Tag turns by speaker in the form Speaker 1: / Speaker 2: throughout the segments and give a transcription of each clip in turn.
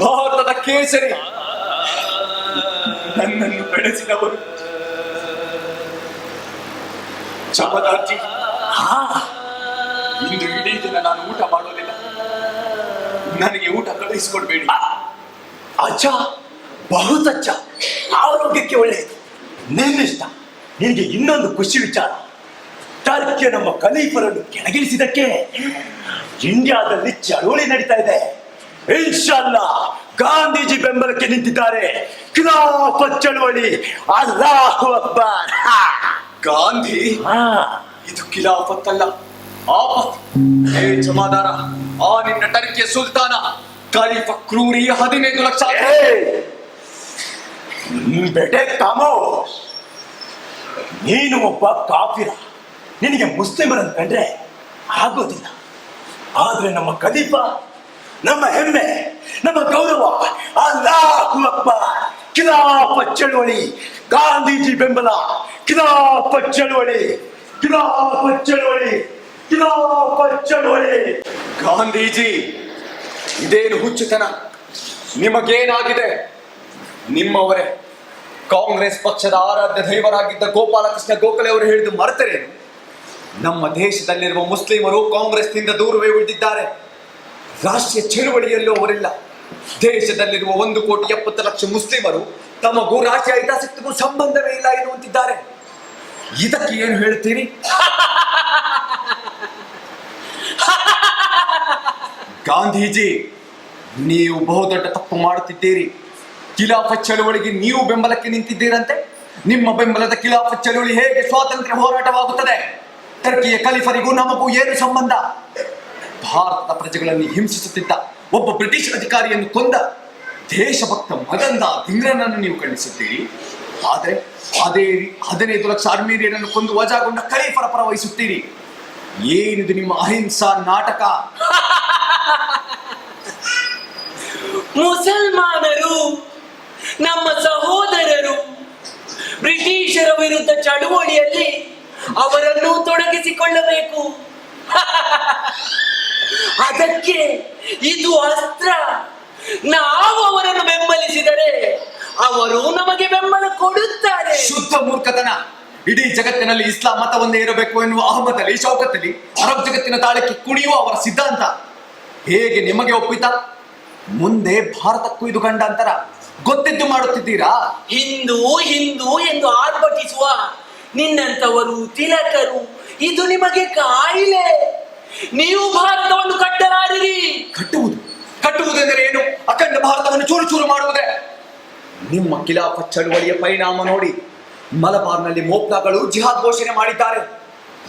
Speaker 1: ಭಾರತದ ಕೇಸರಿ. ನನ್ನನ್ನು ಬೆಳೆಸಿದವರು. ಚಮದಾರ್ಜಿ
Speaker 2: ಹಾ,
Speaker 1: ಇಂದು ಇಡೀ ದಿನ ನಾನು ಊಟ ಮಾಡೋದಿಲ್ಲ ನನಗೆ ಊಟ ಕಳುಹಿಸಿಕೊಡ್ಬೇಡಿ.
Speaker 2: ಅಜ್ಜ ಬಹುತ ಆರೋಗ್ಯಕ್ಕೆ ಒಳ್ಳೆಯದು. ನಿನ್ನಿಷ್ಟ ನಿನಗೆ ಇನ್ನೊಂದು ಖುಷಿ ವಿಚಾರ. ಟರ್ಕಿಯ ನಮ್ಮ ಕಲೀಫರನ್ನು ಕೆಳಗಿಳಿಸಿದಕ್ಕೆ ಇಂಡಿಯಾದಲ್ಲಿ ಚಳುವಳಿ ನಡೀತಾ ಇದೆ. ಇನ್ಶಾಲ್ಲ ಗಾಂಧೀಜಿ ಬೆಂಬಲಕ್ಕೆ ನಿಂತಿದ್ದಾರೆ. ಖಿಲಾಫತ್ ಚಳವಳಿ ಅಲ್ಲಾಹು ಅಕ್ಬರ್.
Speaker 1: ಗಾಂಧಿ
Speaker 2: ಹಾ.
Speaker 1: ಇದು ಖಿಲಾಫತ್ ಅಲ್ಲ ಆಪತ್. ಏ ಜಮಾದಾರ ಆ ನಿನ್ನ ಟರ್ಕಿಯ ಸುಲ್ತಾನ ಖಲೀಫ ಕ್ರೂರಿ ಹದಿನೈದು ಲಕ್ಷ.
Speaker 2: ಬೇಟೆ ಕಾಮೋ ನೀನು ಒಬ್ಬ ಕಾಫಿರ. ನಿನಗೆ ಮುಸ್ಲಿಮರನ್ನು ಕಂಡ್ರೆ ಆಗೋದಿಲ್ಲ. ಆದ್ರೆ ನಮ್ಮ ಖಲೀಫ ನಮ್ಮ ಹೆಮ್ಮೆ, ನಮ್ಮ ಗೌರವ, ಅಲ್ಲಾಹು ಅಕ್ಬರ್. ಚಳುವಳಿ ಚಳವಳಿ, ಗಾಂಧೀಜಿ ಬೆಂಬಲ. ಕಿಲಾಪ ಚಳುವಳಿ ಕಿಲಾಪ ಚಳುವಳಿ ಕಿಲಾಪ ಚಳುವಳಿ.
Speaker 1: ಗಾಂಧೀಜಿ, ಇದೇನು ಹುಚ್ಚುತನ? ನಿಮಗೇನಾಗಿದೆ? ನಿಮ್ಮವರೇ, ಕಾಂಗ್ರೆಸ್ ಪಕ್ಷದ ಆರಾಧ್ಯ ದೈವರಾಗಿದ್ದ ಗೋಪಾಲಕೃಷ್ಣ ಗೋಖಲೆ ಅವರು ಹೇಳಿದ್ದು ಮರೆತರೇನು? ನಮ್ಮ ದೇಶದಲ್ಲಿರುವ ಮುಸ್ಲಿಮರು ಕಾಂಗ್ರೆಸ್ನಿಂದ ದೂರವೇ ಉಳಿದಿದ್ದಾರೆ. ರಾಷ್ಟ್ರೀಯ ಚಳುವಳಿಯಲ್ಲೂ ಅವರಿಲ್ಲ. ದೇಶದಲ್ಲಿರುವ ಒಂದು ಕೋಟಿ ಎಪ್ಪತ್ತು ಲಕ್ಷ ಮುಸ್ಲಿಮರು ತಮಗೂ ರಾಷ್ಟ್ರೀಯ ಹಿತಾಸಕ್ತಿಗೂ ಸಂಬಂಧವೇ ಇಲ್ಲ ಎನ್ನುವಂತಿದ್ದಾರೆ. ಇದಕ್ಕೆ ಏನು ಹೇಳ್ತೀರಿ? ಗಾಂಧೀಜಿ, ನೀವು ಬಹುದೊಡ್ಡ ತಪ್ಪು ಮಾಡುತ್ತಿದ್ದೀರಿ. ಖಿಲಾಫ ಚಳುವಳಿಗೆ ನೀವು ಬೆಂಬಲಕ್ಕೆ ನಿಂತಿದ್ದೀರಂತೆ. ನಿಮ್ಮ ಬೆಂಬಲದ ಖಿಲಾಫ ಚಳುವಳಿ ಹೇಗೆ ಸ್ವಾತಂತ್ರ್ಯ ಹೋರಾಟವಾಗುತ್ತದೆ? ಟರ್ಕಿಯ ಕಲಿಫರಿಗೂ ನಮಗೂ ಏನು ಸಂಬಂಧ? ಭಾರತದ ಪ್ರಜೆಗಳನ್ನು ಹಿಂಸಿಸುತ್ತಿದ್ದ ಒಬ್ಬ ಬ್ರಿಟಿಷ್ ಅಧಿಕಾರಿಯನ್ನು ಕೊಂದ ದೇಶಭಕ್ತ ಮಗಂದ ಧಿಂಗ್ರನನ್ನು ನೀವು ಖಂಡಿಸುತ್ತೀರಿ ಆದರೆ ಅದೇ ಹದಿನೈದು ಲಕ್ಷ ಅರ್ಮೇನಿಯರನ್ನು ಕೊಂದು ವಜಾಗೊಂಡ ಖಲೀಫರ ಪರ ವಹಿಸುತ್ತೀರಿ. ಏನಿದು ನಿಮ್ಮ ಅಹಿಂಸಾ ನಾಟಕ?
Speaker 3: ಮುಸಲ್ಮಾನರು, ನಮ್ಮ ಸಹೋದರರು, ಬ್ರಿಟಿಷರ ವಿರುದ್ಧ ಚಳುವಳಿಯಲ್ಲಿ ಅವರನ್ನು ತೊಡಗಿಸಿಕೊಳ್ಳಬೇಕು. ಅದಕ್ಕೆ ಇದು ಅಸ್ತ್ರ. ನಾವು ಅವರನ್ನು ಬೆಂಬಲಿಸಿದರೆ ಅವರು ನಮಗೆ ಬೆಂಬಲ ಕೊಡುತ್ತಾರೆ.
Speaker 1: ಶುದ್ಧ ಮೂರ್ಖತನ. ಇಡೀ ಜಗತ್ತಿನಲ್ಲಿ ಇಸ್ಲಾಂ ಮತ ಒಂದೇ ಇರಬೇಕು ಎನ್ನುವ ಅಹಮದ್ ಶೌಕತ್ತಲ್ಲಿ ಶೌಕತ್ ಅರಬ್ ಜಗತ್ತಿನ ತಾಳಕ್ಕೆ ಕುಣಿಯುವ ಅವರ ಸಿದ್ಧಾಂತ. ಹೇಗೆ ನಿಮಗೆ ಒಪ್ಪಿತ? ಮುಂದೆ ಭಾರತಕ್ಕೂ ಇದು ಗಂಡಾಂತರ. ಗೊತ್ತಿದ್ದು ಮಾಡುತ್ತಿದ್ದೀರಾ?
Speaker 3: ಹಿಂದೂ ಹಿಂದೂ ಎಂದು ಆರ್ಭಟಿಸುವ ನಿನ್ನಂತವರು ತಿಲಕರು. ಇದು ನಿಮಗೆ ಕಾಯಿಲೆ. ನೀವು ಭಾರತವನ್ನು ಕಟ್ಟಲಾರಿರಿ
Speaker 1: ಕಟ್ಟುವುದು ಕಟ್ಟುವುದೆಂದರೆ ಏನು ಅಖಂಡ ಭಾರತವನ್ನು ಚೂರು ಚೂರು ಮಾಡುವುದೇ ನಿಮ್ಮ ಖಿಲಾಫತ್ ಚಳುವಳಿಯ ಪರಿಣಾಮ ನೋಡಿ ಮಲಬಾರ್ನಲ್ಲಿ ಮೋಪ್ಲಾಗಳು ಜಿಹಾದ್ ಘೋಷಣೆ ಮಾಡಿದ್ದಾರೆ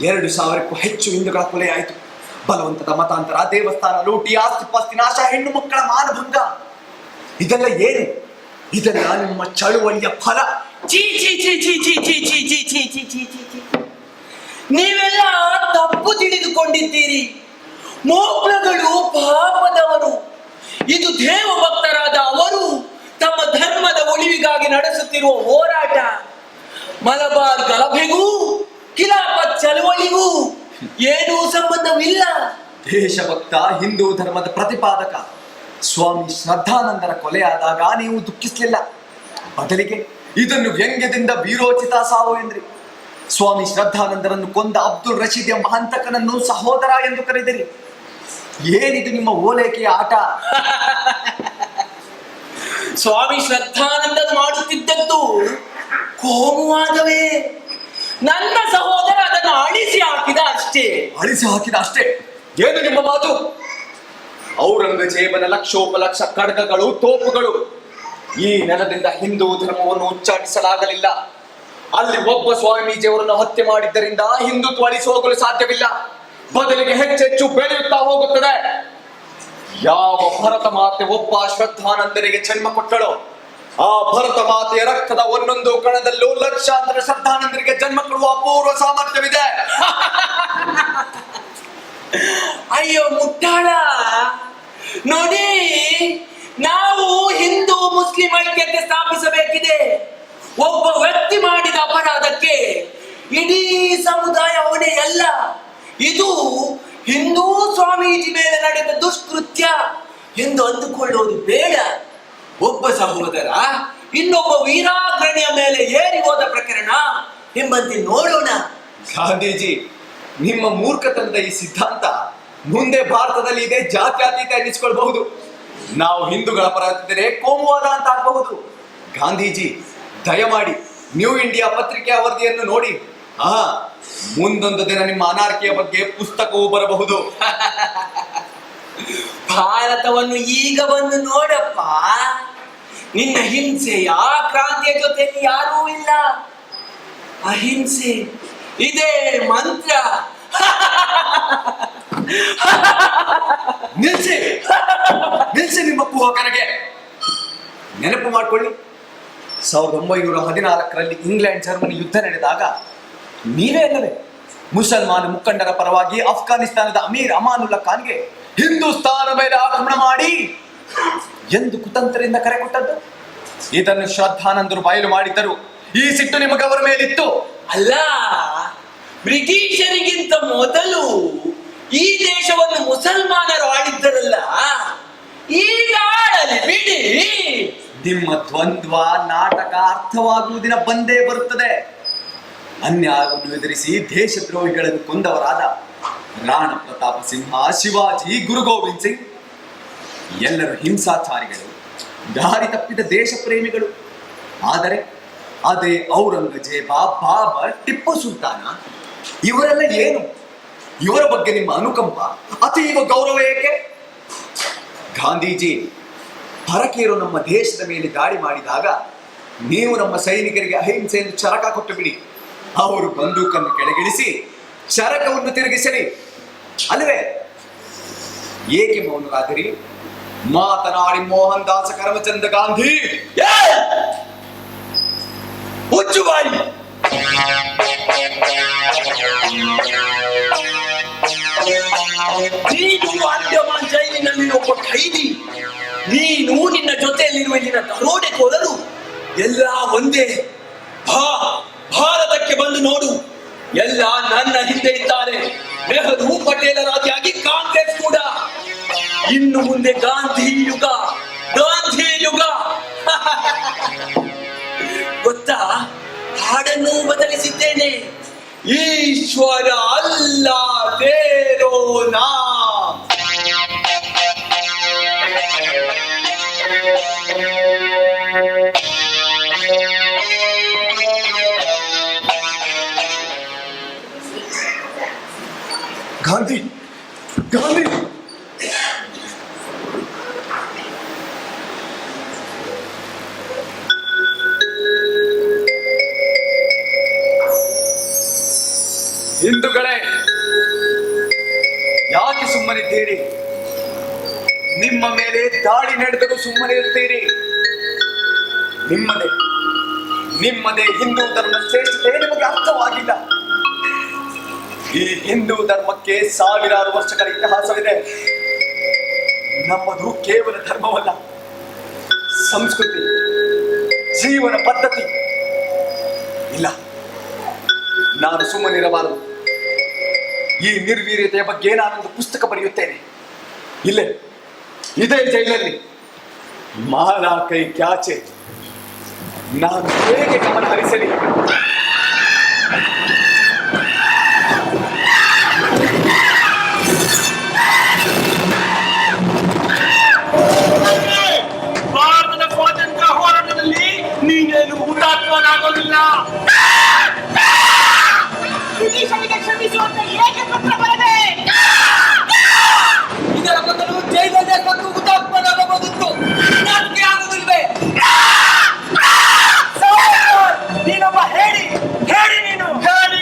Speaker 1: ಎರಡು ಸಾವಿರಕ್ಕೂ ಹೆಚ್ಚು ಹಿಂದೂಗಳ ಕೊಲೆಯಾಯಿತು ಬಲವಂತದ ಮತಾಂತರ ದೇವಸ್ಥಾನ ಲೂಟಿ ಆಸ್ತಿ ಪಾಸ್ತಿ ನಾಶ ಹೆಣ್ಣು ಮಕ್ಕಳ ಮಾನಭಂಗ ಇದೆಲ್ಲ ಏನು ಇದೆಲ್ಲ ನಿಮ್ಮ ಚಳುವಳಿಯ ಫಲ
Speaker 3: ಚೀ ಚೀ ಚೀ ಚೀ ಚೀ ಚೀ ಚೀ ಚೀ ಚೀ ಚೀ ಚೀ ಚೀ ಚೀ. ನೀವೆಲ್ಲ ತಪ್ಪು ತಿಳಿದುಕೊಂಡಿದ್ದೀರಿ. ಮೋಕ್ಳಗಳು ಪಾಪದವರು. ಇದು ದೇವ ಭಕ್ತರಾದ ಅವರು ತಮ್ಮ ಧರ್ಮದ ಉಳಿವಿಗಾಗಿ ನಡೆಸುತ್ತಿರುವ ಹೋರಾಟ. ಮಲಬಾರ್ ಗಲಭೆಗೂ ಕಿಲಾಪತ್ ಚಳವಳಿಗೂ ಏನೂ ಸಂಬಂಧವಿಲ್ಲ.
Speaker 1: ದೇಶಭಕ್ತ, ಹಿಂದೂ ಧರ್ಮದ ಪ್ರತಿಪಾದಕ, ಸ್ವಾಮಿ ಶ್ರದ್ಧಾನಂದರ ಕೊಲೆಯಾದಾಗ ನೀವು ದುಃಖಿಸಲಿಲ್ಲ. ಬದಲಿಗೆ ಇದನ್ನು ವ್ಯಂಗ್ಯದಿಂದ ವೀರೋಚಿತ ಸಾವು ಎಂದ್ರಿ. ಸ್ವಾಮಿ ಶ್ರದ್ಧಾನಂದರನ್ನು ಕೊಂದ ಅಬ್ದುಲ್ ರಶೀದ್ ಎಂಬ ಹಂತಕನನ್ನು ಸಹೋದರ ಎಂದು ಕರೆದಿರಿ. ಏನಿದು ನಿಮ್ಮ ಓಲೈಕೆಯ ಆಟ?
Speaker 3: ಸ್ವಾಮಿ ಶ್ರದ್ಧಾನಂದ ಮಾಡುತ್ತಿದ್ದದ್ದು ಕೋಮುವಾದವೇ. ನನ್ನ ಸಹೋದರ ಅದನ್ನು ಅಳಿಸಿ ಹಾಕಿದ ಅಷ್ಟೇ.
Speaker 1: ಅಳಿಸಿ ಹಾಕಿದ ಅಷ್ಟೇ. ಏನು ನಿಮ್ಮ ಮಾತು? ಔರಂಗಜೇಬನ ಲಕ್ಷೋಪಲಕ್ಷ ಖಡ್ಗಗಳು ತೋಪುಗಳು ಈ ನೆಲದಿಂದ ಹಿಂದೂ ಧರ್ಮವನ್ನು ಉಚ್ಚಾಟಿಸಲಾಗಲಿಲ್ಲ. ಅಲ್ಲಿ ಒಬ್ಬ ಸ್ವಾಮೀಜಿಯವರನ್ನು ಹತ್ಯೆ ಮಾಡಿದ್ದರಿಂದ ಹಿಂದುತ್ವ ಅಳಿಸಿ ಹೋಗಲು ಸಾಧ್ಯವಿಲ್ಲ. ಬದಲಿಗೆ ಹೆಚ್ಚೆಚ್ಚು ಬೆಳೆಯುತ್ತಾ ಹೋಗುತ್ತದೆ. ಯಾವ ಭರತ ಮಾತೆ ಒಬ್ಬ ಶ್ರದ್ಧಾನಂದರಿಗೆ ಜನ್ಮ ಕೊಟ್ಟಳು? ಆ ಭರತ ಮಾತೆಯ ರಕ್ತದ ಒಂದೊಂದು ಕಣದಲ್ಲೂ ಲಕ್ಷಾಂತರ ಶ್ರದ್ಧಾನಂದರಿಗೆ ಜನ್ಮ ಕೊಡುವ ಅಪೂರ್ವ ಸಾಮರ್ಥ್ಯವಿದೆ.
Speaker 3: ಅಯ್ಯೋ ಮುಟ್ಟಾಳ. ನೋಡಿ, ನಾವು ಹಿಂದೂ ಮುಸ್ಲಿಂ ಐಕ್ಯತೆ ಸ್ಥಾಪಿಸಬೇಕಿದೆ. ಒಬ್ಬ ಮಾಡಿದ ಅಪರಾಧಕ್ಕೆ ಇಡೀ ಸಮುದಾಯ ಅವನೇ ಅಲ್ಲ. ಇದು ಹಿಂದೂ ಸ್ವಾಮೀಜಿ ಮೇಲೆ ನಡೆದ ದುಷ್ಕೃತ್ಯ ಎಂದು ಅಂದುಕೊಳ್ಳುವುದು ಬೇಡ. ಒಬ್ಬ ಸಹೋದರ ಇನ್ನೊಬ್ಬ ವೀರಾಗ್ರಣಿಯ ಮೇಲೆ ಏರಿ ಹೋದ ಪ್ರಕರಣ ಎಂಬಂತೆ ನೋಡೋಣ.
Speaker 1: ಗಾಂಧೀಜಿ, ನಿಮ್ಮ ಮೂರ್ಖತನದ ಈ ಸಿದ್ಧಾಂತ ಮುಂದೆ ಭಾರತದಲ್ಲಿ ಇದೆ ಜಾತ್ಯತೀತ ಎನ್ನಿಸ್ಕೊಳ್ಬಹುದು. ನಾವು ಹಿಂದೂಗಳ ಪರ ಕೋಮುವಾದ ಅಂತ ಆಗಬಹುದು. ಗಾಂಧೀಜಿ, ದಯಮಾಡಿ ನ್ಯೂ ಇಂಡಿಯಾ ಪತ್ರಿಕೆಯ ವರದಿಯನ್ನು ನೋಡಿ. ಆ ಮುಂದೊಂದು ದಿನ ನಿಮ್ಮ ಅನಾರ್ಕಿಯ ಬಗ್ಗೆ ಪುಸ್ತಕವೂ ಬರಬಹುದು.
Speaker 3: ಭಾರತವನ್ನು ಈಗ ಬಂದು ನೋಡಪ್ಪ. ನಿನ್ನ ಹಿಂಸೆಯ ಕ್ರಾಂತಿಯ ಜೊತೆಯಲ್ಲಿ ಯಾರೂ ಇಲ್ಲ. ಅಹಿಂಸೆ, ಇದೇ ಮಂತ್ರ.
Speaker 1: ನಿಲ್ಸಿ ನಿಲ್ಸಿ ನಿಮ್ಮ ಕುಹಕನಿಗೆ. ನೆನಪು ಮಾಡ್ಕೊಳ್ಳಿ. ಸಾವಿರದ ಒಂಬೈನೂರ ಹದಿನಾಲ್ಕರಲ್ಲಿ ಇಂಗ್ಲೆಂಡ್, ಜರ್ಮನಿ ಯುದ್ಧ ನಡೆದಾಗ ನೀವೇ ಅಲ್ಲವೇ? ಮುಸಲ್ಮಾನ ಮುಖಂಡರ ಪರವಾಗಿ ಅಫ್ಘಾನಿಸ್ತಾನದ ಅಮೀರ್ ಅಮಾನುಲ್ಲಾ ಖಾನ್ಗೆ ಹಿಂದೂಸ್ತಾನ ಮೇಲೆ ಆಕ್ರಮಣ ಮಾಡಿ ಎಂದು ಕುತಂತ್ರದಿಂದ ಕರೆ ಕೊಟ್ಟದ್ದು. ಇದನ್ನು ಶ್ರದ್ಧಾನಂದರು ಬಯಲು ಮಾಡಿದ್ದರು. ಈ ಸಿಟ್ಟು ನಿಮಗೆ ಅವರ ಮೇಲಿತ್ತು.
Speaker 3: ಅಲ್ಲ, ಬ್ರಿಟಿಷರಿಗಿಂತ ಮೊದಲು ಈ ದೇಶವನ್ನು ಮುಸಲ್ಮಾನರು ಆಳಿದ್ದರಲ್ಲ. ಈಗ ಆಳಲಿ ಬಿಡಿ.
Speaker 1: ನಿಮ್ಮ ದ್ವಂದ್ವ ನಾಟಕ ಅರ್ಥವಾಗುವ ದಿನ ಬಂದೇ ಬರುತ್ತದೆ. ಅನ್ಯಾಯವನ್ನು ಎದುರಿಸಿ ದೇಶದ್ರೋಹಿಗಳನ್ನು ಕೊಂದವರಾದ ರಾಣ ಪ್ರತಾಪ ಸಿಂಹ, ಶಿವಾಜಿ, ಗುರು ಗೋವಿಂದ್ ಸಿಂಗ್, ಎಲ್ಲರೂ ಹಿಂಸಾಚಾರಿಗಳು, ದಾರಿ ತಪ್ಪಿದ ದೇಶ ಪ್ರೇಮಿಗಳು ಆದರೆ ಅದೇ ಔರಂಗಜೇಬ ಬಾಬರ್ ಟಿಪ್ಪು ಸುಲ್ತಾನ, ಇವರೆಲ್ಲ ಏನು? ಇವರ ಬಗ್ಗೆ ನಿಮ್ಮ ಅನುಕಂಪ, ಅತೀವ ಗೌರವ ಏಕೆ? ಗಾಂಧೀಜಿ ಪರಕೀಯರು ನಮ್ಮ ದೇಶದ ಮೇಲೆ ದಾಳಿ ಮಾಡಿದಾಗ ನೀವು ನಮ್ಮ ಸೈನಿಕರಿಗೆ ಅಹಿಂಸೆಯನ್ನು ಚರಕ ಕೊಟ್ಟು ಬಿಡಿ ಅವರು ಬಂದೂಕನ್ನು ಕೆಳಗಿಳಿಸಿ ಚರಕವನ್ನು ತಿರುಗಿಸಲಿ. ಅಲ್ಲವೇ? ಏಕೆ ಮೌನರಾದಿರಿ? ಮಾತನಾಡಿ ಮೋಹನ್ ದಾಸ, ಕರಮಚಂದ ಗಾಂಧಿ.
Speaker 3: ಹುಚ್ಚು ಬಾಯಿ! ನೀನು ಜೈಲಿನಲ್ಲಿ ಒಬ್ಬ ಖೈದಿ. ನೀನು ನಿನ್ನ ಜೊತೆಯಲ್ಲಿರುವ ನಿನ್ನ ದರೋಡೆಕೋರರು ಎಲ್ಲ ಒಂದೇ. ಭಾ, ಭಾರತಕ್ಕೆ ಬಂದು ನೋಡು. ಎಲ್ಲ ನನ್ನ ಹಿಂದೆ ಇದ್ದಾರೆ. ನೆಹರು ಪಟೇಲರಾದಿಯಾಗಿ ಕಾಂಗ್ರೆಸ್ ಕೂಡ. ಇನ್ನು ಮುಂದೆ ಗಾಂಧಿ ಯುಗ ಗಾಂಧಿ ಯುಗ. ಗೊತ್ತಾ? ಹಾಡನ್ನು ಬದಲಿಸಿದ್ದೇನೆ. ಈಶ್ವರ ಅಲ್ಲ ತೇರೋ ನಾ.
Speaker 1: ಗಾಂಧಿ ಹಿಂದೂ ಧರ್ಮ ಶ್ರೇಷ್ಠತೆ ನಿಮಗೆ ಅರ್ಥವಾಗಿಲ್ಲ. ಈ ಹಿಂದೂ ಧರ್ಮಕ್ಕೆ ಸಾವಿರಾರು ವರ್ಷಗಳ ಇತಿಹಾಸವಿದೆ. ನಮ್ಮದು ಕೇವಲ ಧರ್ಮವಲ್ಲ. ಸಂಸ್ಕೃತಿ, ಜೀವನ ಪದ್ಧತಿ. ಇಲ್ಲ. ನಾನು ಸುಮ್ಮನಿರಬಾರದು ಈ ನಿರ್ವೀರ್ಯತೆಯ ಬಗ್ಗೆ ನಾನೊಂದು ಪುಸ್ತಕ ಬರೆಯುತ್ತೇನೆ. ಇಲ್ಲೇ. ಇದೇ ಜೈಲಲ್ಲಿ. ಮಾಲಾ ಕೈ ಕ್ಯಾಚೆ. ನಾನು ಹೇಗೆ ಗಮನ ಹರಿಸಲಿ?
Speaker 2: ಭಾರತದ ಸ್ವಾತಂತ್ರ್ಯ ಹೋರಾಟದಲ್ಲಿ ನೀನೇನು ಹುತಾತ್ಮನಾಗಲಿಲ್ಲ
Speaker 4: ಬ್ರಿಟಿಷರಿಗೆ ಕ್ಷಮಿಸುವಂತೆ ಏಕೆ ಪತ್ರ ಬರದೆ
Speaker 3: ಇದರ ಬದಲು ಜೈಲಲ್ಲೇ ಸತ್ತು ಹುತಾತ್ಮನಾಗಬಹುದಿತ್ತು ನಾಚಿಕೆ ಆಗುವುದಿಲ್ವೇ
Speaker 2: ನೀನೊಬ್ಬ ಹೇಳಿ ಹೇಳಿ ನೀನು ಹೇಳಿ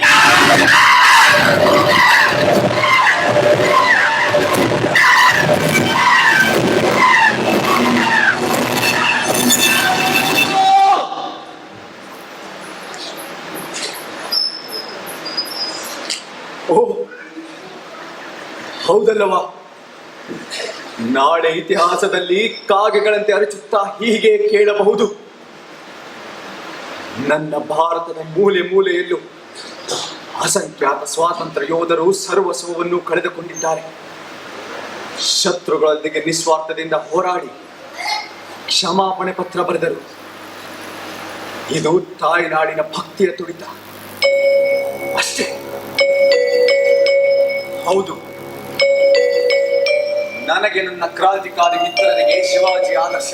Speaker 1: ಓ, ಹೌದಲ್ಲವಾ. ನಾಳೆ ಇತಿಹಾಸದಲ್ಲಿ ಕಾಗೆಗಳಂತೆ ಅರಚುತ್ತಾ ಹೀಗೆ ಕೇಳಬಹುದು. ನನ್ನ ಭಾರತದ ಮೂಲೆ ಮೂಲೆಯಲ್ಲೂ ಅಸಂಖ್ಯಾತ ಸ್ವಾತಂತ್ರ್ಯ ಯೋಧರು ಸರ್ವಸ್ವವನ್ನು ಕಳೆದುಕೊಂಡಿದ್ದಾರೆ. ಶತ್ರುಗಳೊಂದಿಗೆ ನಿಸ್ವಾರ್ಥದಿಂದ ಹೋರಾಡಿ ಕ್ಷಮಾಪಣೆ ಪತ್ರ ಬರೆದರು. ಇದು ತಾಯ್ನಾಡಿನ ಭಕ್ತಿಯ ತುಡಿತ. ಹೌದು. ನನಗೆ ನನ್ನ ಕ್ರಾಂತಿಕಾರಿ ಮಿತ್ರರಿಗೆ ಶಿವಾಜಿ ಆದರ್ಶ.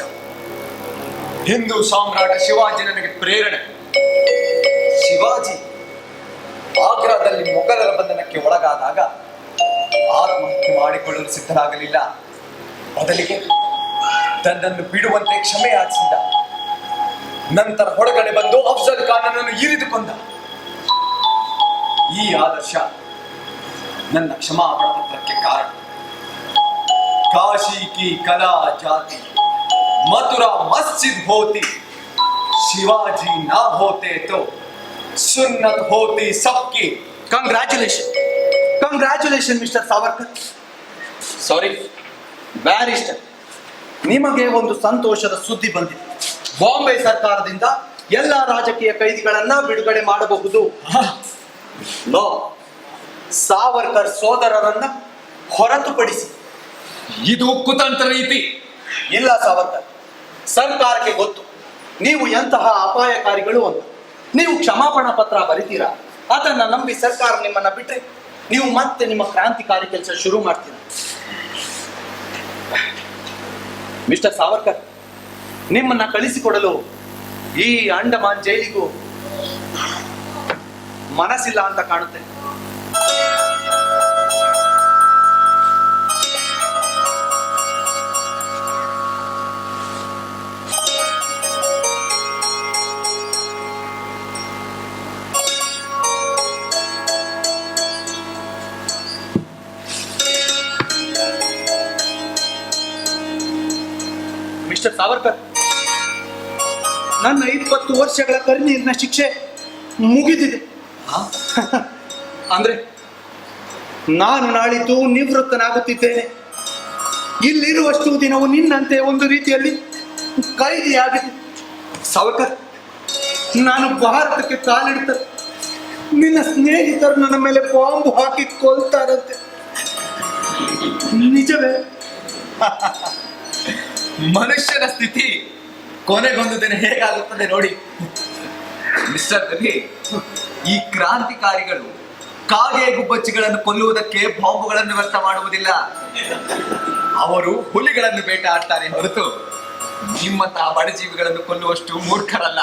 Speaker 1: ಹಿಂದೂ ಸಾಮ್ರಾಟ ಶಿವಾಜಿ ನನಗೆ ಪ್ರೇರಣೆ. ಶಿವಾಜಿ ಆಗ್ರಾದಲ್ಲಿ ಮೊಘಲರ ಬಂಧನಕ್ಕೆ ಒಳಗಾದಾಗ ಆತ್ಮಹತ್ಯೆ ಮಾಡಿಕೊಳ್ಳಲು ಸಿದ್ಧರಾಗಲಿಲ್ಲ ಬದಲಿಗೆ ತನ್ನನ್ನು ಬಿಡುವಂತೆ ಕ್ಷಮೆ ಆಚಿಸಿದ ನಂತರ ಹೊರಗಡೆ ಬಂದು ಅಫ್ಜಲ್ ಖಾನನನ್ನು ಇರಿದುಕೊಂಡ. ಈ ಆದರ್ಶ ನನ್ನ ಕ್ಷಮಾಪಣ ಪತ್ರಕ್ಕೆ ಕಾರಣ. ಕಾಶಿ ಕಿ ಕಲಾ ಜಾತಿ. ಮಥುರಾ ಮಸ್ಜಿದ್ ಹೋತಿ. ಶಿವಾಜಿ ನಾ ಹೋತೆ ತೋ. ಸುನ್ನತ್ ಹೋತಿ ಸಬ್ಕಿ.
Speaker 5: Congratulation congratulation mister Savarkar sorry barrister ನಿಮಗೆ ಒಂದು ಸಂತೋಷದ ಸುದ್ದಿ ಬಂದಿದೆ. ಬಾಂಬೆ ಸರ್ಕಾರದಿಂದ ಎಲ್ಲ ರಾಜಕೀಯ ಕೈದಿಗಳನ್ನ ಬಿಡುಗಡೆ ಮಾಡಬಹುದು. ನೋ ಸಾವರ್ಕರ್ ಸೋದರರನ್ನ ಹೊರತುಪಡಿಸಿ.
Speaker 1: ಇದು ಕುತಂತ್ರ ರೀತಿ.
Speaker 5: ಇಲ್ಲ ಸಾವರ್ಕರ್ ಸರ್ಕಾರಕ್ಕೆ ಗೊತ್ತು. ನೀವು ಎಂತಹ ಅಪಾಯಕಾರಿಗಳು ಅಂತ ನೀವು ಕ್ಷಮಾಪಣಾ ಪತ್ರ ಬರಿತೀರಾ? ಅದನ್ನ ನಂಬಿ ಸರ್ಕಾರ ನಿಮ್ಮನ್ನ ಬಿಟ್ರೆ ನೀವು ಮತ್ತೆ ನಿಮ್ಮ ಕ್ರಾಂತಿಕಾರಿ ಕೆಲಸ ಶುರು ಮಾಡ್ತೀರಾ? ಮಿಸ್ಟರ್ ಸಾವರ್ಕರ್ ನಿಮ್ಮನ್ನ ಕಳಿಸಿಕೊಡಲು ಈ ಅಂಡಮಾನ್ ಜೈಲಿಗೂ ಮನಸ್ಸಿಲ್ಲ ಅಂತ ಕಾಣುತ್ತೆ. ಮಿಸ್ಟರ್ ಸಾವರ್ಕರ್ ನನ್ನ ಇಪ್ಪತ್ತು ವರ್ಷಗಳ ಕರಿನೀರಿನ ಶಿಕ್ಷೆ ಮುಗಿದಿದೆ. ಅಂದ್ರೆ ನಾನು ನಾಳಿದ್ದು ನಿವೃತ್ತನಾಗುತ್ತಿದ್ದೇನೆ. ಇಲ್ಲಿರುವಷ್ಟು ದಿನವು ನಿನ್ನಂತೆ ಒಂದು ರೀತಿಯಲ್ಲಿ ಕೈದಿಯಾಗಿದೆ ಸವಕರ್ ನಾನು ಭಾರತಕ್ಕೆ ಕಾಲಿಡ್ತ ನಿನ್ನ ಸ್ನೇಹಿತರು ನನ್ನ ಮೇಲೆ ಬಾಂಬು ಹಾಕಿ ಕೊಲ್ತಾರಂತೆ. ನಿಜವೇ?
Speaker 1: ಮನುಷ್ಯನ ಸ್ಥಿತಿ ಕೊನೆಗೊಂದು ದಿನ ಹೇಗಾಗುತ್ತದೆ ನೋಡಿ. ಮಿಸ್ಟರ್ ಈ ಕ್ರಾಂತಿಕಾರಿಗಳು ಕಾಗೆ ಗುಬ್ಬಚ್ಚಿಗಳನ್ನು ಕೊಲ್ಲುವುದಕ್ಕೆ ಬಾಂಬುಗಳನ್ನು ವ್ಯರ್ಥ ಮಾಡುವುದಿಲ್ಲ. ಅವರು ಹುಲಿಗಳನ್ನು ಬೇಟ ಆಡ್ತಾರೆ ಹೊರತು ನಿಮ್ಮಂತಹ ಬಡಜೀವಿಗಳನ್ನು ಕೊಲ್ಲುವಷ್ಟು ಮೂರ್ಖರಲ್ಲ.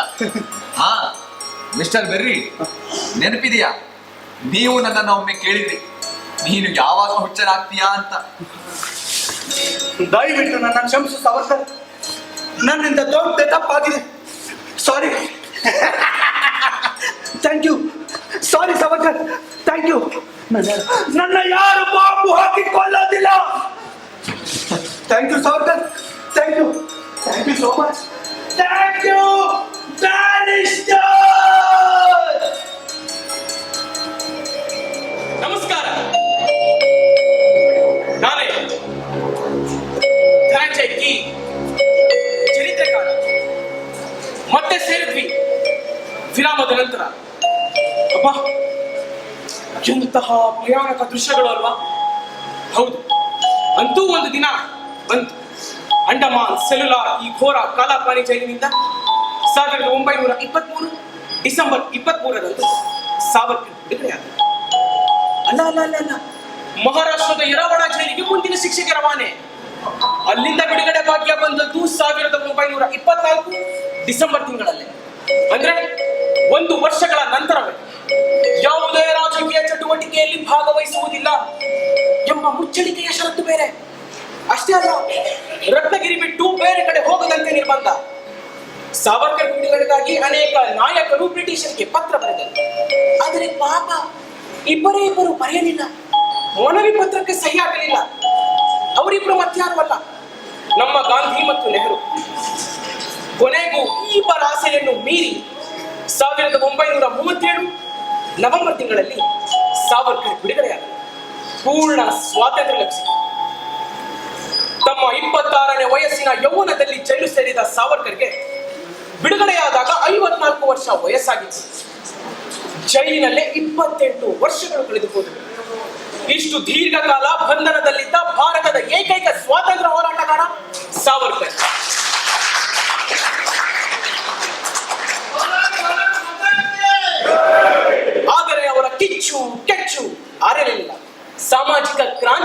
Speaker 1: ಹಾ, ಮಿಸ್ಟರ್ ಬೆರ್ರಿ, ನೆನಪಿದೆಯಾ? ನೀವು ನನ್ನನ್ನು ಒಮ್ಮೆ ಕೇಳಿದ್ರಿ. ನೀನು ಯಾವಾಗ ಹುಚ್ಚರಾಗ್ತೀಯಾ ಅಂತ.
Speaker 5: ದಯವಿಟ್ಟು ನನ್ನ ಕ್ಷಮಿಸು ಸವರ್ಕರ್. ನನ್ನಿಂದ ದೊಡ್ಡ ತಪ್ಪಾಗಿದೆ. Sorry thank you sorry Savarkar. Thank you ನನ್ನ ಯಾರು ಬಾಂಬು ಹಾಕಿ ಕೊಲ್ಲೋದಿಲ್ಲ thank you Savarkar thank you thank you so much thank you
Speaker 2: ನಮಸ್ಕಾರ ನಾನೇ ಧನಂಜಯ್ ಕಿ ಚರಿತ್ರೆಕಾರ ಮತ್ತೆ ಸೇರಿದ್ವಿ ವಿರಾಮದ ನಂತರ ಅಬ್ಬಾ ಎಂತಹ ಭಯಾನಕ ದೃಶ್ಯಗಳು ಅಲ್ವಾ? ಹೌದು. ಅಂತೂ ಒಂದು ದಿನ ಬಂತು. ಅಂಡಮಾನ್ ಸೆಲ್ಯುಲಾರ್ ಈ ಘೋರ ಕಾಲಾಪಾನಿ ಜೈಲಿನಿಂದ ಸಾವಿರದ ಒಂಬೈನೂರ ಇಪ್ಪತ್ಮೂರು ಡಿಸೆಂಬರ್ ಇಪ್ಪತ್ಮೂರರಂದು ಸಾವರ್ಕರ್ ಬಿಡುಗಡೆಯಾದ ಅಲ್ಲ ಅಲ್ಲ ಅಲ್ಲ ಅಲ್ಲ. ಮಹಾರಾಷ್ಟ್ರದ ಯರವಾಡ ಜೈಲಿಗೆ ಮುಂದಿನ ಶಿಕ್ಷೆಗೆ ರವಾನೆ. ಅಲ್ಲಿಂದ ಬಿಡುಗಡೆ ಭಾಗ್ಯ ಬಂದದ್ದು ಸಾವಿರದ ಒಂಬೈನೂರ ಇಪ್ಪತ್ನಾಲ್ಕು ಡಿಸೆಂಬರ್ ತಿಂಗಳಲ್ಲಿ. ಅಂದ್ರೆ ಒಂದು ವರ್ಷಗಳ ನಂತರವೇ. ಯಾವುದೇ ರಾಜಕೀಯ ಚಟುವಟಿಕೆಯಲ್ಲಿ ಭಾಗವಹಿಸುವುದಿಲ್ಲ ಎಂಬ ಮುಚ್ಚಳಿಕೆಯ ಷರತ್ತು ಬೇರೆ. ಅಷ್ಟೇ ಅಲ್ಲ, ರತ್ನಗಿರಿ ಬಿಟ್ಟು ಬೇರೆ ಕಡೆ ಹೋಗದಂತೆ ನಿರ್ಬಂಧ. ಸಾವರ್ಕರ್ ಬಿಡುಗಡೆಗಾಗಿ ಅನೇಕ ನಾಯಕರು ಬ್ರಿಟಿಷರಿಗೆ ಪತ್ರ ಬರೆದರು. ಆದರೆ ಪಾಪ, ಇಬ್ಬರೇ ಇಬ್ಬರು ಬರೆಯಲಿಲ್ಲ ಮನವಿ ಪತ್ರಕ್ಕೆ ಸಹಿ ಆಗಲಿಲ್ಲ ಅವರಿಬ್ಬರು ಮತ್ಯಾರು ಅಲ್ಲ ನಮ್ಮ ಗಾಂಧಿ ಮತ್ತು ನೆಹರು. ಕೊನೆಗೂ ಈ ಇಬ್ಬರ ಆಸೆಯನ್ನು ಮೀರಿ ಸಾವಿರದ ಒಂಬೈನೂರ ಮೂವತ್ತೇಳು ನವೆಂಬರ್ ತಿಂಗಳಲ್ಲಿ ಸಾವರ್ಕರ್ ಬಿಡುಗಡೆಯಾದ ಪೂರ್ಣ ಸ್ವಾತಂತ್ರ್ಯ ಲಭಿಸಿತು. ತಮ್ಮ ಇಪ್ಪತ್ತಾರನೇ ವಯಸ್ಸಿನ ಯೌವನದಲ್ಲಿ ಜೈಲು ಸೇರಿದ ಸಾವರ್ಕರ್ಗೆ ಬಿಡುಗಡೆಯಾದಾಗ ಐವತ್ನಾಲ್ಕು ವರ್ಷ ವಯಸ್ಸಾಗಿತ್ತು. ಜೈಲಿನಲ್ಲೇ ಇಪ್ಪತ್ತೆಂಟು ವರ್ಷಗಳು ಕಳೆದು ಹೋದವು ಇಷ್ಟು ದೀರ್ಘಕಾಲ ಬಂಧನದಲ್ಲಿದ್ದ ಭಾರತದ ಏಕೈಕ ಸ್ವಾತಂತ್ರ್ಯ ಹೋರಾಟಗಾರ ಸಾವರ್ಕರ್.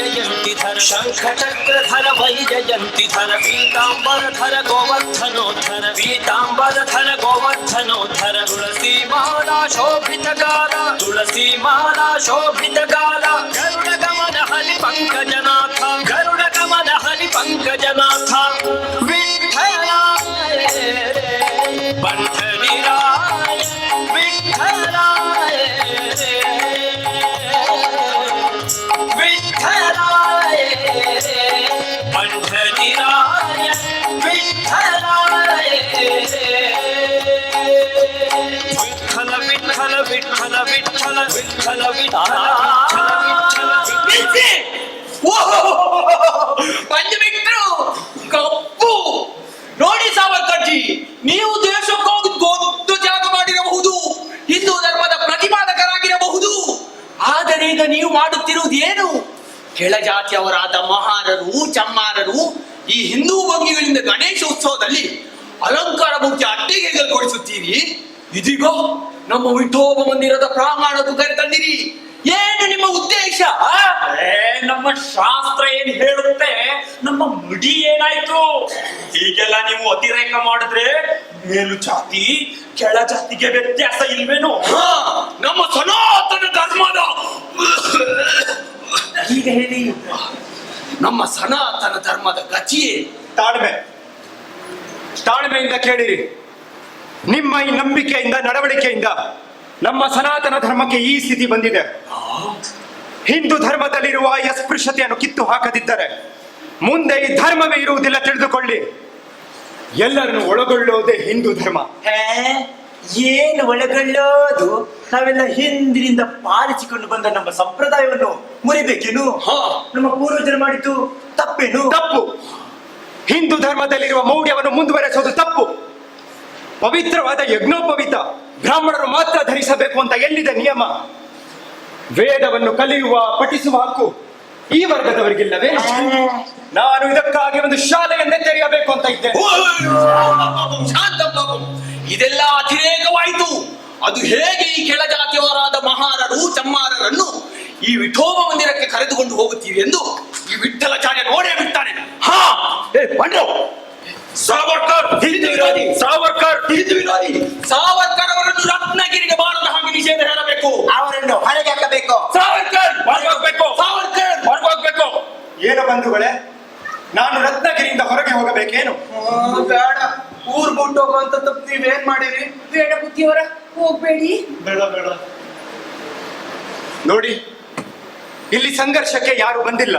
Speaker 6: वैजयन्ति धर शङ्खचक्रधर वैजयन्ति धर पीताम्बरधर गोवर्धनोद्धर पीताम्बरधर गोवर्धनोद्धर तुलसीमाला शोभितकाला तुलसीमाला शोभितकाला गरुडगमन
Speaker 3: हरि पङ्कजना ಬಂದುಬಿಟ್ರು ಕಪ್ಪು. ನೋಡಿ ಸಾವರ್ಕರ್ಜಿ, ನೀವು ದೇಶಕ್ಕೋಗಿ ಗೊತ್ತು ಜಾಗ ಮಾಡಿರಬಹುದು. ಹಿಂದೂ ಧರ್ಮದ ಪ್ರತಿಪಾದಕರಾಗಿರಬಹುದು. ಆದರೆ ಈಗ ನೀವು ಮಾಡುತ್ತಿರುವುದು ಏನು? ಕೆಳಜಾತಿಯವರಾದ ಮಹಾರರು, ಚಮ್ಮಾರರು, ಈ ಹಿಂದೂ ಭಂಗಿಗಳಿಂದ ಗಣೇಶ ಉತ್ಸವದಲ್ಲಿ ಅಲಂಕಾರ ಮುಖ್ಯ ಅಟ್ಟಿಗೆಗಳು ಕೊಡಿಸುತ್ತೀರಿ. ಇದೀಗ ನಮ್ಮ ವಿಠೋಬ ಮಂದಿರದ ಪ್ರಾಂಗಣಕ್ಕೂ ಕರೆತಂದಿರಿ ಏನು ನಿಮ್ಮ ಉದ್ದೇಶ?
Speaker 6: ನಮ್ಮ ಶಾಸ್ತ್ರ ಏನ್ ಹೇಳುತ್ತೆ? ನಮ್ಮ ಮುಡಿ ಏನಾಯ್ತು? ಹೀಗೆಲ್ಲ ನೀವು ಅತಿರೇಕ ಮಾಡಿದ್ರೆ ಮೇಲು ಜಾತಿ ಕೆಳ ಜಾತಿಗೆ ವ್ಯತ್ಯಾಸ ಇಲ್ವೇನು?
Speaker 3: ನಮ್ಮ ಸನಾತನ ಧರ್ಮದ ಈಗ ಹೇಳಿ. ನಮ್ಮ ಸನಾತನ ಧರ್ಮದ ಗತಿಯೇ?
Speaker 5: ತಾಳ್ಮೆ. ತಾಳ್ಮೆಯಿಂದ ಕೇಳಿರಿ. ನಿಮ್ಮ ಈ ನಂಬಿಕೆಯಿಂದ ನಡವಳಿಕೆಯಿಂದ ನಮ್ಮ ಸನಾತನ ಧರ್ಮಕ್ಕೆ ಈ ಸ್ಥಿತಿ ಬಂದಿದೆ. ಹಿಂದೂ ಧರ್ಮದಲ್ಲಿರುವ ಅಸ್ಪೃಶ್ಯತೆಯನ್ನು ಕಿತ್ತು ಹಾಕದಿದ್ದರೆ ಮುಂದೆ ಈ ಧರ್ಮವೇ ಇರುವುದಿಲ್ಲ ತಿಳಿದುಕೊಳ್ಳಿ. ಎಲ್ಲರನ್ನು ಒಳಗೊಳ್ಳುವುದೇ ಹಿಂದೂ ಧರ್ಮ.
Speaker 3: ಏನು ಒಳಗೊಳ್ಳೋದು ನಾವೆಲ್ಲ ಹಿಂದಿನಿಂದ ಪಾಲಿಸಿಕೊಂಡು ಬಂದ ನಮ್ಮ ಸಂಪ್ರದಾಯವನ್ನು ಮುರಿಬೇಕೇನು?
Speaker 5: ಹಾ.
Speaker 3: ನಮ್ಮ ಪೂರ್ವಜರು ಮಾಡಿದ್ದು ತಪ್ಪೇನು?
Speaker 5: ತಪ್ಪು. ಹಿಂದೂ ಧರ್ಮದಲ್ಲಿರುವ ಮೌಢ್ಯವನ್ನು ಮುಂದುವರೆಸೋದು ತಪ್ಪು. ಪವಿತ್ರವಾದ ಯಜ್ಞೋಪವಿತ. ಬ್ರಾಹ್ಮಣರು ಮಾತ್ರ ಧರಿಸಬೇಕು ಅಂತ ಎಲ್ಲಿದೆ ನಿಯಮ? ವೇದವನ್ನು ಕಲಿಯುವ, ಪಠಿಸುವ ಹಕ್ಕು ಈ ವರ್ಗದವರಿಗಿಲ್ಲವೇ? ನಾನು ಇದಕ್ಕಾಗಿ ಒಂದು ಶಾಲೆಯನ್ನೇ ತೆರೆಯಬೇಕು ಅಂತ
Speaker 3: ಬಾಬು. ಇದೆಲ್ಲ ಅತಿರೇಕವಾಯಿತು. ಅದು ಹೇಗೆ ಈ ಕೆಳಜಾತಿಯವರಾದ ಮಹಾರರು, ಚಮ್ಮಾರರನ್ನು ಈ ವಿಠೋಬ ಮಂದಿರಕ್ಕೆ ಕರೆದುಕೊಂಡು ಹೋಗುತ್ತೀವಿ ಎಂದು ಈ ವಿಠಲಾಚಾರ್ಯ ನೋಡೇ ಬಿಡ್ತಾನೆ ಹಾ, ಏ
Speaker 5: ಸಾವರ್ಕರ್ ಹಿಂದೂ ವಿರೋಧಿ. ಸಾವರ್ಕರ್ ಹಿಂದೂ ವಿರೋಧಿ.
Speaker 3: ಸಾವರ್ಕರ್ ಅವರನ್ನು ರತ್ನಗಿರಿಗೆ ಬಾರದ ಹಾಗೆ ನಿಷೇಧ ಹೇಳಬೇಕು.
Speaker 7: ಅವರನ್ನು ಹೊರಗೆ ಹಾಕಬೇಕು.
Speaker 3: ಸಾವರ್ಕರ್
Speaker 5: ಹೊರಗೋಗ್ಬೇಕು.
Speaker 3: ಸಾವರ್ಕರ್.
Speaker 5: ಹೊರಗೋಗ್ಬೇಕು. ಏನು ಬಂಧುಗಳೇ? ನಾನು ರತ್ನಗಿರಿಯಿಂದ ಹೊರಗೆ ಹೋಗಬೇಕೇನು?
Speaker 2: ಬೇಡ. ಊರ್ ಬಿಟ್ಟು ಹೋಗುವಂತ ತಪ್ಪು ನೀವೇನ್ ಮಾಡಿರಿ?
Speaker 4: ಬೇಡ ಬುದ್ಧಿಯವರ ಹೋಗ್ಬೇಡಿ.
Speaker 5: ಬೇಡ ಬೇಡ. ನೋಡಿ ಇಲ್ಲಿ ಸಂಘರ್ಷಕ್ಕೆ ಯಾರು ಬಂದಿಲ್ಲ.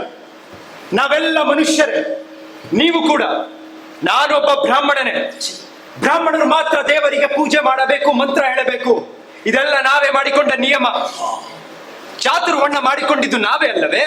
Speaker 5: ನಾವೆಲ್ಲ ಮನುಷ್ಯರೇ. ನೀವು ಕೂಡ. ನಾನೊಬ್ಬ ಬ್ರಾಹ್ಮಣನೇ. ಬ್ರಾಹ್ಮಣರು ಮಾತ್ರ ದೇವರಿಗೆ ಪೂಜೆ ಮಾಡಬೇಕು, ಮಂತ್ರ ಹೇಳಬೇಕು. ಇದೆಲ್ಲ ನಾವೇ ಮಾಡಿಕೊಂಡ ನಿಯಮ. ಚಾತುರ್ವಣ್ಣ ಮಾಡಿಕೊಂಡಿದ್ದು ನಾವೇ ಅಲ್ಲವೇ?